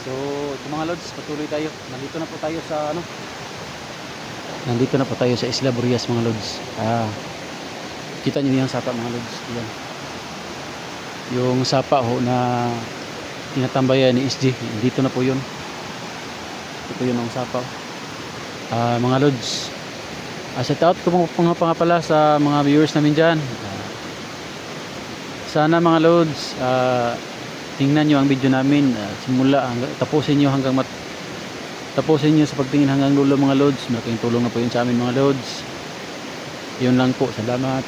So, ito mga lods, patuloy tayo. Nandito na po tayo sa ano? Nandito na po tayo sa Isla Burias mga lods. Ah, kita niyo yung sapa mga lods. Yan. Yung sapa ho na tinatambayan ni SG. Dito na po yun. Ito yun ang sapa. Ah, mga lods. Ah, shout out ko mga mga pa nga pala sa mga viewers namin dyan. Ah, sana mga lods, ah, tingnan nyo ang video namin ah, simula hanggang tapusin nyo hanggang mat tapusin nyo sa pagtingin hanggang dulo mga lods. Malaking tulong na po yun sa amin mga lods. Yun lang po salamat.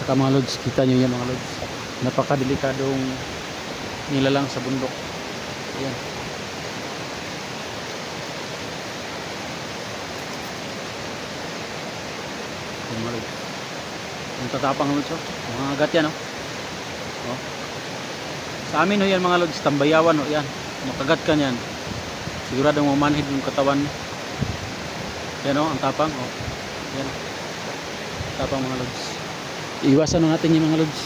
Saka mga lods kita nyo yan mga lods. Napakadelikadong nilalang sa bundok. Ayan. Ayan, mga lods. Yung tatapang ng lods oh. mga agat yan oh. Oh. sa amin oh yan mga lods tambayawan oh yan. Makagat ka yan siguradong mamanhid yung katawan. Yan oh ang tapang oh. Yan. Tapang mga lods. Iwasan na natin yung mga lods.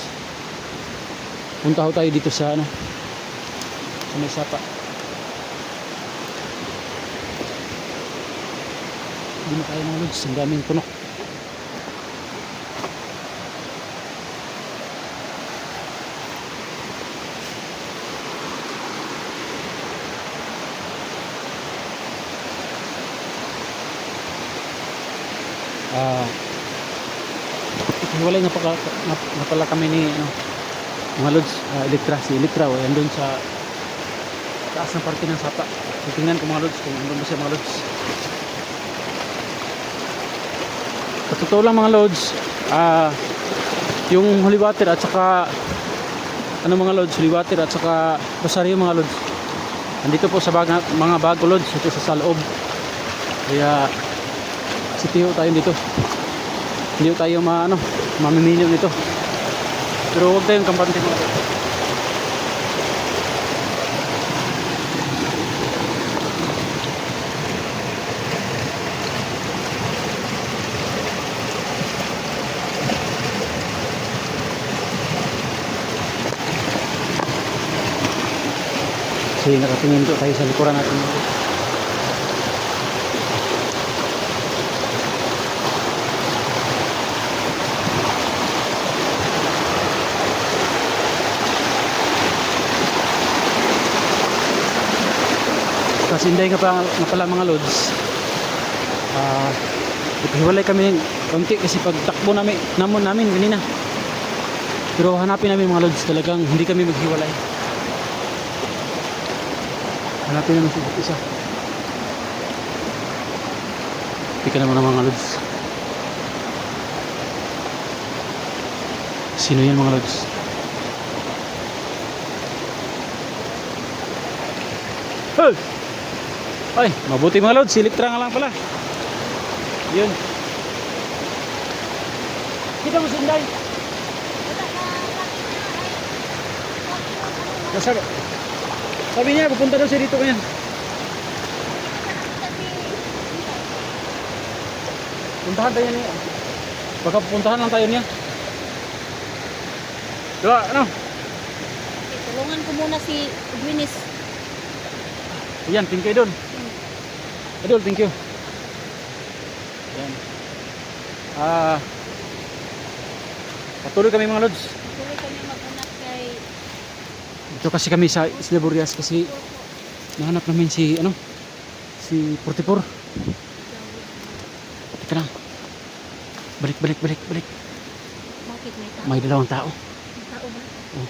Punta ho tayo dito sa ano sa may sapa. Hindi na tayo mga lods. Ang daming punok ah hiwalay nga, pala kami ni ano, mga lods, ah, Electra, si Electra, oh, yan sa taas ng parte ng sapa. Titingnan ko mga lods kung ano ba siya mga lods. Sa totoo lang mga lods, ah, yung holy water at saka ano mga lods, holy water at saka rosaryo mga lods. Andito po sa baga, mga bago lods, ito sa saloob. Kaya sitiyo tayo dito hindi tayo maano mamimilyo nito pero huwag tayong kampante tol. kasi nakatingin to tayo sa likuran natin hindi nga, pa, nga pala mga loads ah hiwalay kami konti kasi pag takbo namin namon namin kanina. Pero hanapin namin mga loads talagang hindi kami maghiwalay. Hanapin namin isa't isa. Tika naman ang mga loads sino yan mga loads Hey! Ay, mabuti mga lods, siliktra nga lang pala. Yun. Kita mo si Inday. Sabi, sabi niya, pupunta daw siya dito ngayon. Puntahan tayo niya. Baka pupuntahan lang tayo niya. Diba, ano? Tulungan ko muna si Edwinis. Ayan, you doon. Idol, thank you. Ayan. Ah, patuloy kami mga lods. Tuloy kami mag-unat kay Ito kasi kami sa Isla Burias kasi nahanap namin si ano si 44. Teka lang. Balik, balik, balik, balik. Bakit may tao? May dalawang tao. May tao ba? Oh.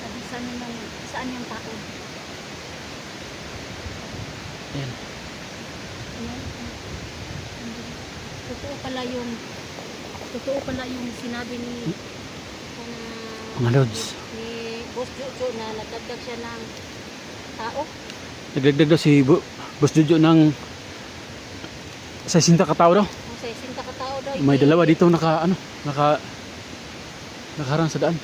Sabi sa amin ng saan yung tao? Ayan. Totoo pala yung totoo pala yung sinabi ni na, Mga lods. ni Boss Jojo na nagdagdag siya ng tao. Nagdagdag daw si Bu Boss Jojo ng sa sinta katao daw. Kung sa isinta ka tao daw. May dalawa dito naka ano, naka nakaharang sa daan.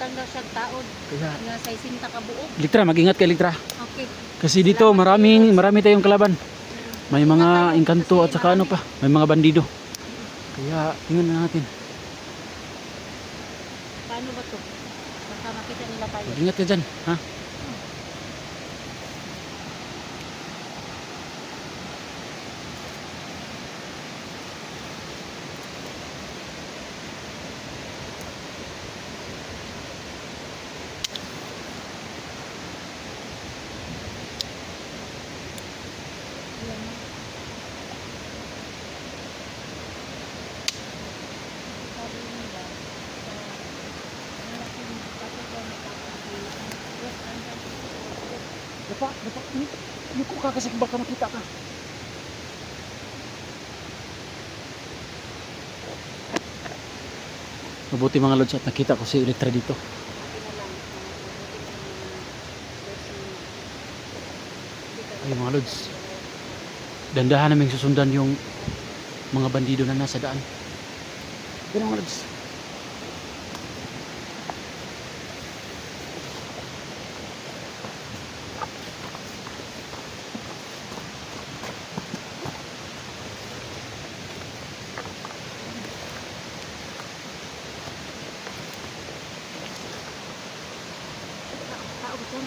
Nagdutang daw siya taon. Kaya Nga sa isinta ka buo. Elektra, mag-ingat ka Elektra. Okay. Kasi dito maraming marami tayong kalaban. May mga engkanto at saka ano pa, may mga bandido. Kaya tingnan na natin. ano ba to? Baka makita nila tayo. Mag-ingat ka dyan, ha? Ayan. Sabi nila, sa malaking katugan ng kapatid, yes, hanggang sa- Dapa, dapa. Yuko ka kasi baka makita ka. Mabuti mga lods at nakita ko si Elektra dito. Hindi Ay mga lods, dandahan namin susundan yung mga bandido na nasa daan. Yan mga lods.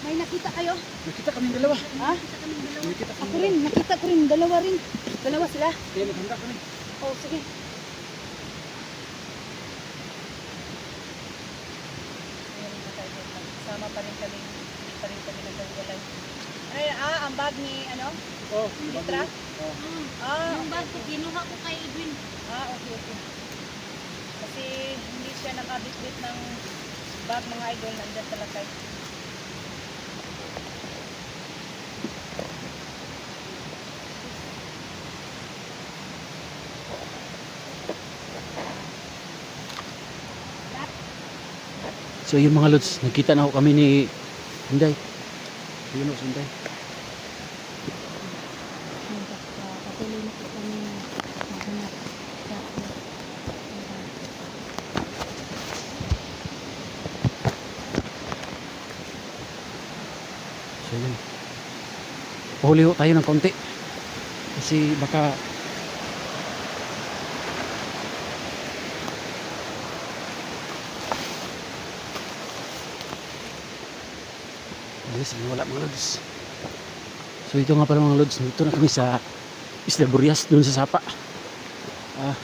May nakita kayo? Nakita kami dalawa. Ha? Nakita kami Ako rin, nakita ko rin. Dalawa rin. Dalawa sila. Kaya maghanda kami. Oh, sige. Sama pa rin kami, hindi pa rin kami nagkahiwalay. Ay, ah, ang bag ni, ano? Oh, Litra? Oh. Ah, Yung bag ko, kinuha ko kay Edwin. ah, okay, okay. Kasi hindi siya nakabitbit ng bag mga idol, nandyan pala kay. So yung mga lods, nakita na ako kami ni Hinday. Yun o, maghanap. So yun. Pahuli ho tayo ng konti. Kasi baka Yes, wala mga lods. So ito nga pala mga lods, dito na kami sa Isla Burias, dun sa Sapa. Ah,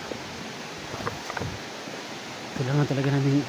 kailangan talaga namin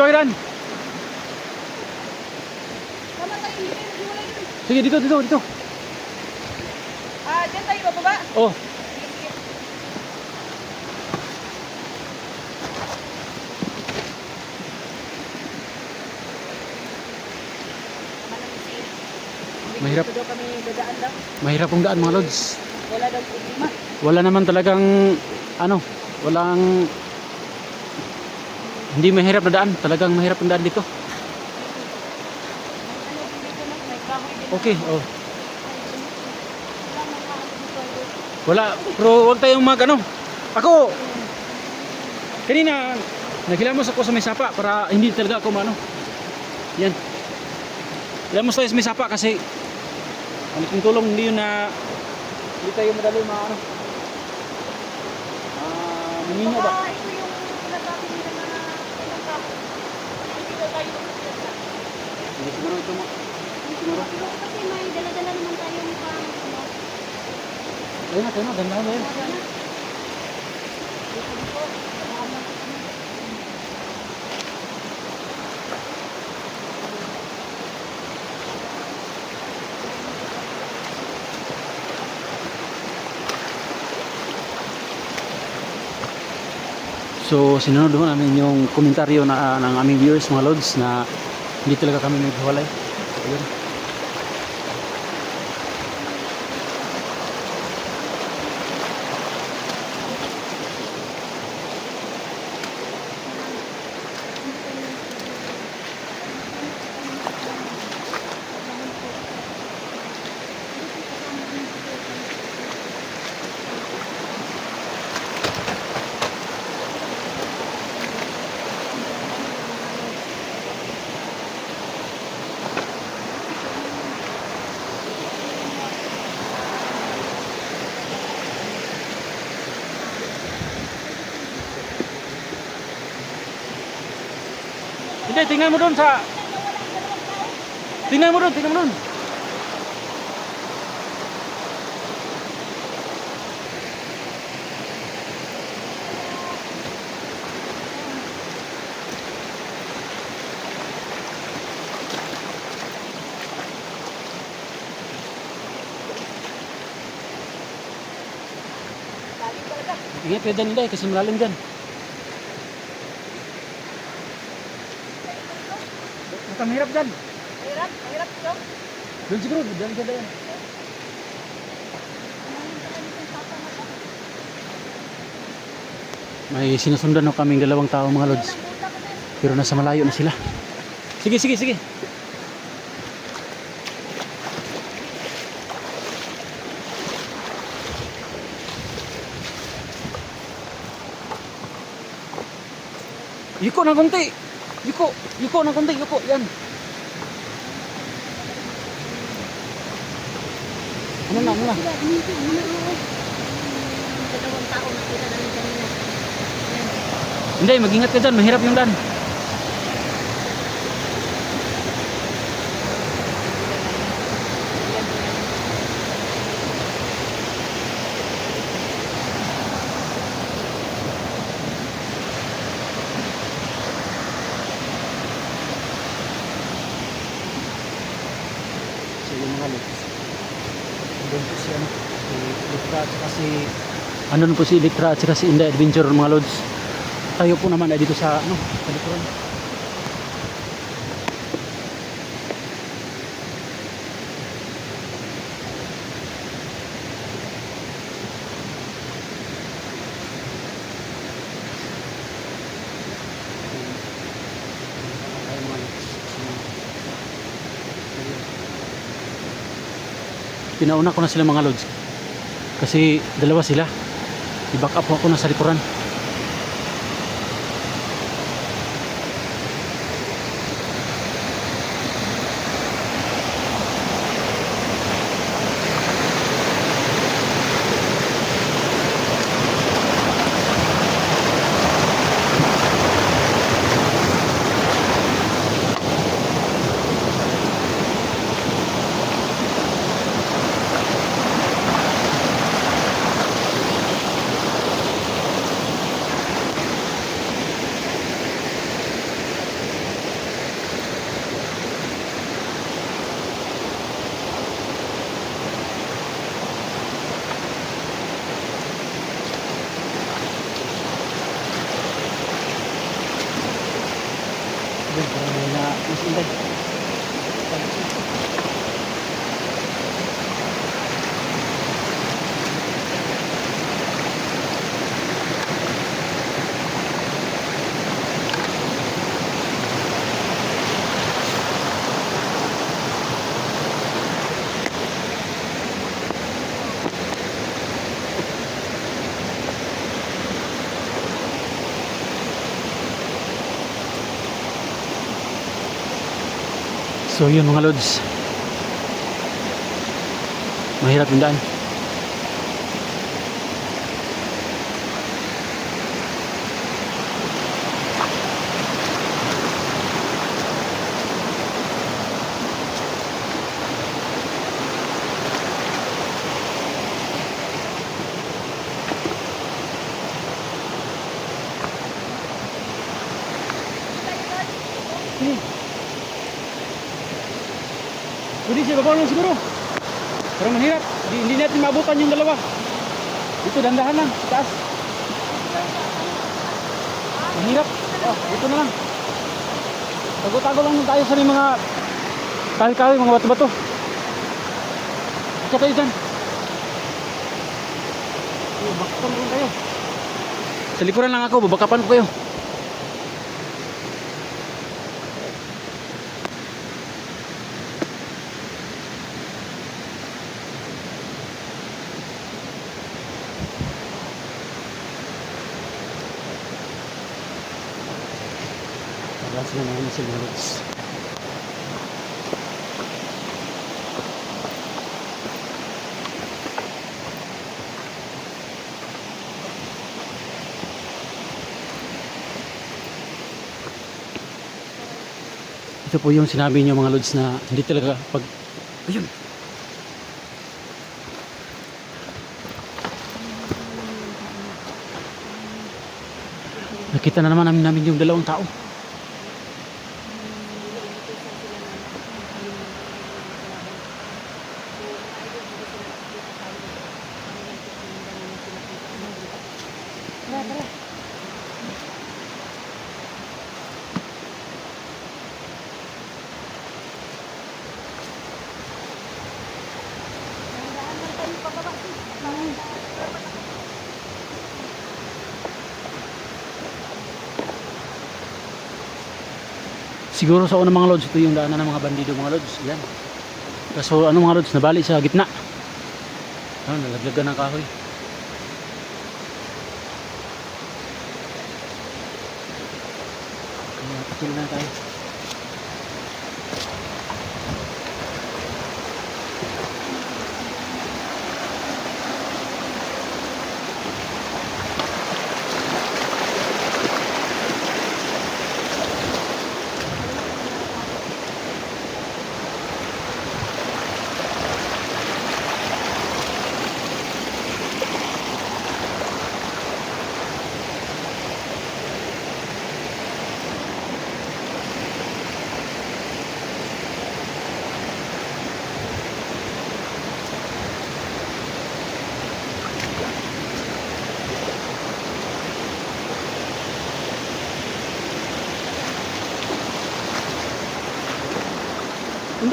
Dito Iran. Tama tayo, hindi kayo naghiwalay dun. Sige dito dito dito. Ah, dyan tayo bababa. Oh, lang si Mahirap. Mahirap ang daan mga lods. Wala daw problema. Wala naman talagang ano, walang hindi mahirap na daan. Talagang mahirap ang daan dito. Ano. Okay, oh. Wala pero wag tayong mag ano. Ako, kanina, naghilamos ako sa may sapa para hindi talaga ako maano. Yan. Hilamos tayo sa may sapa kasi laking tulong hindi yun na hindi tayo madali maano. Ah, maninyo ba? Baka ito yung sinasabi nila na ilang kahoy. Hindi siguro ito mo. Hindi siguro. Kasi may dala-dala naman tayong pang ano. Ayun na, ayun na, ganda na yun. So, sinunod ho namin yung komentaryo na ng aming viewers, mga lods, na hindi talaga kami naghiwalay. Ayun. Hindi, tingnan mo doon sa... Tingnan mo doon, tingnan mo doon. Ingat kayo dyan, hindi, kasi malalim dyan. Baka mahirap dyan. Mahirap, mahirap ito. Doon siguro, dyan dyan dyan. May sinusundan na kaming dalawang tao mga lods. Pero nasa malayo na sila. Sige, sige, sige. Yuko ng konti. Yuko, yuko ng konti, yuko. Yan. Ano na, ano na? Hindi, mag-ingat ka dyan. Mahirap yung daan. So yung mga lods. Andun po si ano, si Litra at si po si Litra at saka si Inday Adventure mga lods. Tayo po naman ay dito sa ano, sa likuran. Pinauna ko na sila mga lods. Kasi dalawa sila. I-back up ako na sa likuran. So yun mga lods. Mahirap yung daan. Pwede siya baba lang siguro. Pero mahirap. Hindi, hindi natin maabutan yung dalawa. Dito, dandahan lang. Taas. Mahirap. Oh, dito na lang. Tago-tago lang tayo sa mga kahoy-kahoy, mga bato-bato. Tsaka tayo dyan. Bakapan ko kayo. Sa likuran lang ako, babakapan ko kayo. Mga misil mga lods. Ito po yung sinabi niyo mga lods na hindi talaga pag... Ayun! Nakita na naman namin, namin yung dalawang tao. Siguro sa unang mga lods, ito yung daanan ng mga bandido mga lods. Yan. Kaso ano mga lods, nabali sa gitna. Ano, nalaglagan ng kahoy. Kaya patil na tayo.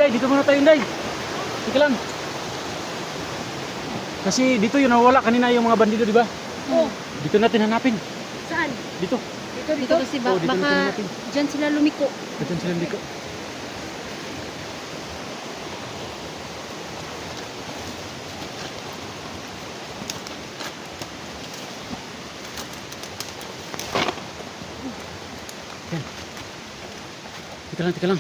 Inday, dito muna tayo, Inday. Sige lang. Kasi dito yun nawala kanina yung mga bandido, di ba? Oh, Dito natin hanapin. saan? Dito. Dito, dito kasi ba, Oo, dito natin baka hanapin. dyan sila lumiko. Dito sila dito. Yan. Tika lang, tika lang.